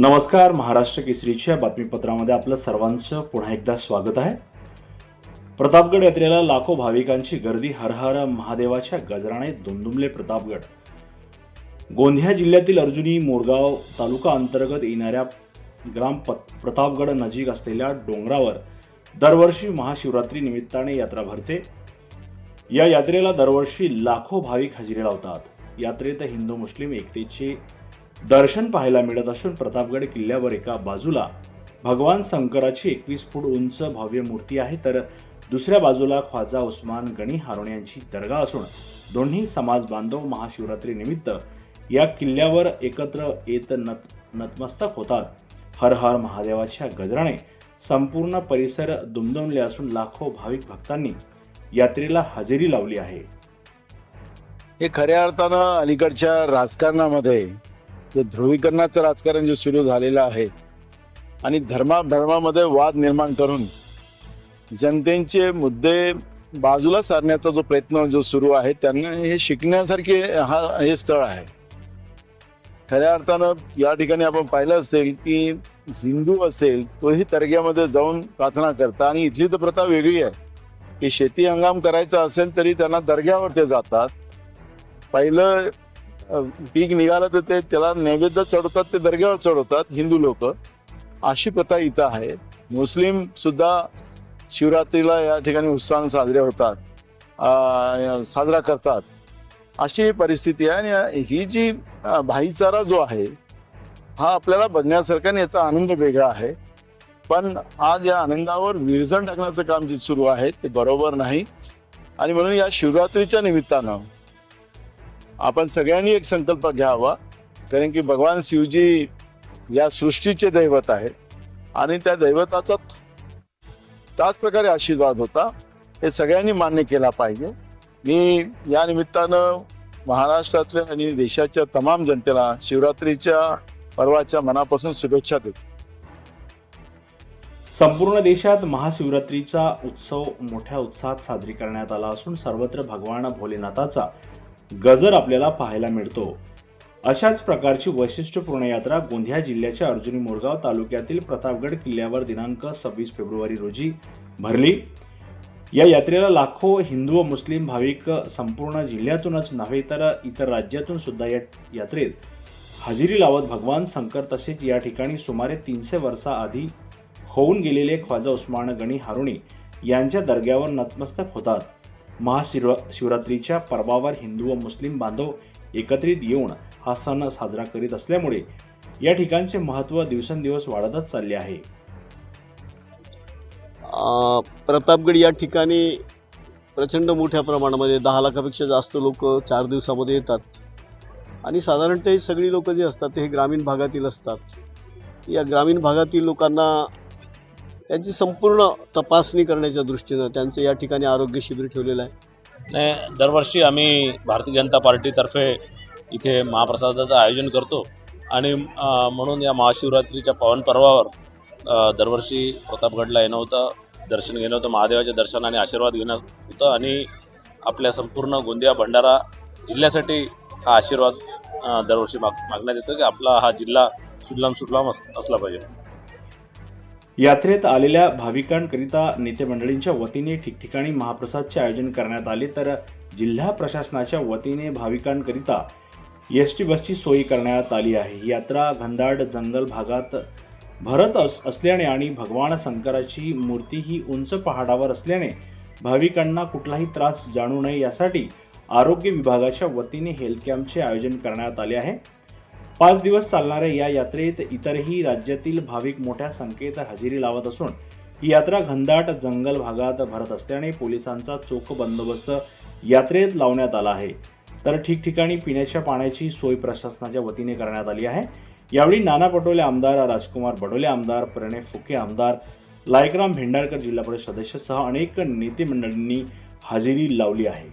नमस्कार महाराष्ट्र केसरीच्या बातमीपत्रामध्ये आपलं सर्वांचं पुन्हा एकदा स्वागत आहे. प्रतापगड यात्रेला लाखो भाविकांची गर्दी हर हर महादेवाच्या गजराने दुमदुमले प्रतापगड. गोंदिया जिल्ह्यातील अर्जुनी मोरगाव तालुका अंतर्गत येणाऱ्या ग्राम प्रतापगड नजीक असलेल्या डोंगरावर दरवर्षी महाशिवरात्री निमित्ताने यात्रा भरते. या यात्रेला दरवर्षी लाखो भाविक हजेरी लावतात. यात्रेत हिंदू मुस्लिम एकतेचे दर्शन पाहायला मिळत असून प्रतापगड किल्ल्यावर एका बाजूला भगवान शंकराची एकवीस फूट उंच भव्य मूर्ती आहे. तर दुसऱ्या बाजूला ख्वाजा उस्मान गणी हारोण यांची दर्गा असून दोन्ही समाज बांधव महाशिवरात्री निमित्त या किल्ल्यावर एकत्र येत नत नतमस्तक होतात. हर हर महादेवाच्या गजराने संपूर्ण परिसर दुमदुमले असून लाखो भाविक भक्तांनी यात्रेला हजेरी लावली आहे. हे खऱ्या अर्थानं अलीकडच्या राजकारणामध्ये ध्रुवीकरणाचं राजकारण जे सुरू झालेलं आहे आणि धर्मा धर्मामध्ये वाद निर्माण करून जनतेचे मुद्दे बाजूला सारण्याचा जो प्रयत्न जो सुरू आहे त्यांना हे शिकण्यासारखे हा हे स्थळ आहे. खऱ्या अर्थानं या ठिकाणी आपण पाहिलं असेल की हिंदू असेल तोही दर्ग्यामध्ये जाऊन प्रार्थना करता आणि इथली तर प्रथा वेगळी आहे. की शेती हंगाम करायचा असेल तरी त्यांना दर्ग्यावर ते जातात. पहिलं पीक निघालं तर ते त्याला नैवेद्य चढवतात ते दर्ग्यावर चढवतात हिंदू लोक. अशी प्रथा इथं आहे. मुस्लिम सुद्धा शिवरात्रीला या ठिकाणी उत्साहाने साजरे होतात साजरा करतात. अशी परिस्थिती आहे आणि ही जी भाईचारा जो आहे हा आपल्याला बघण्यासारखा आणि याचा आनंद वेगळा आहे. पण आज या आनंदावर विरजण टाकण्याचं काम जे सुरू आहे ते बरोबर नाही. आणि म्हणून या शिवरात्रीच्या निमित्तानं आपण सगळ्यांनी एक संकल्प घ्यावा कारण की भगवान शिवजी या सृष्टीचे दैवत आहेत आणि त्या दैवताचा त्याच प्रकारे आशीर्वाद होता. हे सगळ्यांनी मान्य केला पाहिजे. मी या निमित्तानं महाराष्ट्रातल्या आणि देशाच्या तमाम जनतेला शिवरात्रीच्या पर्वाच्या मनापासून शुभेच्छा देतो. संपूर्ण देशात महाशिवरात्रीचा उत्सव मोठ्या उत्साहात साजरी करण्यात आला असून सर्वत्र भगवान भोलेनाथाचा गजर आपल्याला पाहायला मिळतो. अशाच प्रकारची वैशिष्ट्यपूर्ण यात्रा गोंदिया जिल्ह्याच्या अर्जुनी मोरगाव तालुक्यातील प्रतापगड किल्ल्यावर दिनांक सव्वीस फेब्रुवारी रोजी भरली. या यात्रेला लाखो हिंदू व मुस्लिम भाविक संपूर्ण जिल्ह्यातूनच नव्हे तर इतर राज्यातून सुद्धा या यात्रेत हजेरी लावत भगवान शंकर तसेच या ठिकाणी सुमारे तीनशे वर्षाआधी होऊन गेलेले ख्वाजा उस्मान गणी हारुणी यांच्या दर्ग्यावर नतमस्तक होतात. महाशिव शिवरात्रीच्या पर्वावर हिंदू व मुस्लिम बांधव एकत्रित येऊन हा सण साजरा करीत असल्यामुळे या ठिकाणचे महत्त्व दिवसेंदिवस वाढतच चालले आहे. प्रतापगड या ठिकाणी प्रचंड मोठ्या प्रमाणामध्ये दहा लाखापेक्षा जास्त लोक चार दिवसामध्ये येतात. आणि साधारणतः ही सगळी लोक जे असतात ते हे ग्रामीण भागातील असतात. या ग्रामीण भागातील लोकांना त्यांची संपूर्ण तपासणी करण्याच्या दृष्टीनं त्यांचं या ठिकाणी आरोग्य शिबिर ठेवलेलं आहे. नाही दरवर्षी आम्ही भारतीय जनता पार्टीतर्फे इथे महाप्रसादाचं आयोजन करतो आणि म्हणून या महाशिवरात्रीच्या पावन पर्वावर दरवर्षी प्रतापगडला येणं होतं दर्शन घेणं होतं महादेवाच्या दर्शन आणि आशीर्वाद घेणं होतं आणि आपल्या संपूर्ण गोंदिया भंडारा जिल्ह्यासाठी हा आशीर्वाद दरवर्षी माग मागण्यात येतो की आपला हा जिल्हा सुजलाम सुफलाम अस असला पाहिजे. यात्रेत आलेल्या भाविकांकरिता नेते मंडळींच्या वतीने ठिकठिकाणी महाप्रसादचे आयोजन करण्यात आले तर जिल्हा प्रशासनाच्या वतीने भाविकांकरिता एस टी बसची सोय करण्यात आली आहे. यात्रा घनदाट जंगल भागात भरत अस असल्याने आणि भगवान शंकराची मूर्ती ही उंच पहाडावर असल्याने भाविकांना कुठलाही त्रास जाणू नये यासाठी आरोग्य विभागाच्या वतीने हेल्थ कॅम्पचे आयोजन करण्यात आले आहे. पाच दिवस चालणाऱ्या या यात्रेत इतरही राज्यातील भाविक मोठ्या संख्येत हजेरी लावत असून ही यात्रा घनदाट जंगल भागात भरत असल्याने पोलिसांचा चोख बंदोबस्त यात्रेत लावण्यात आला आहे. तर ठिकठिकाणी पिण्याच्या पाण्याची सोय प्रशासनाच्या वतीने करण्यात आली आहे. यावेळी नाना पटोले आमदार राजकुमार बडोले आमदार प्रणय फुके आमदार लायकराम भेंडारकर जिल्हा परिषद सदस्यसह अनेक नेते मंडळींनी हजेरी लावली आहे.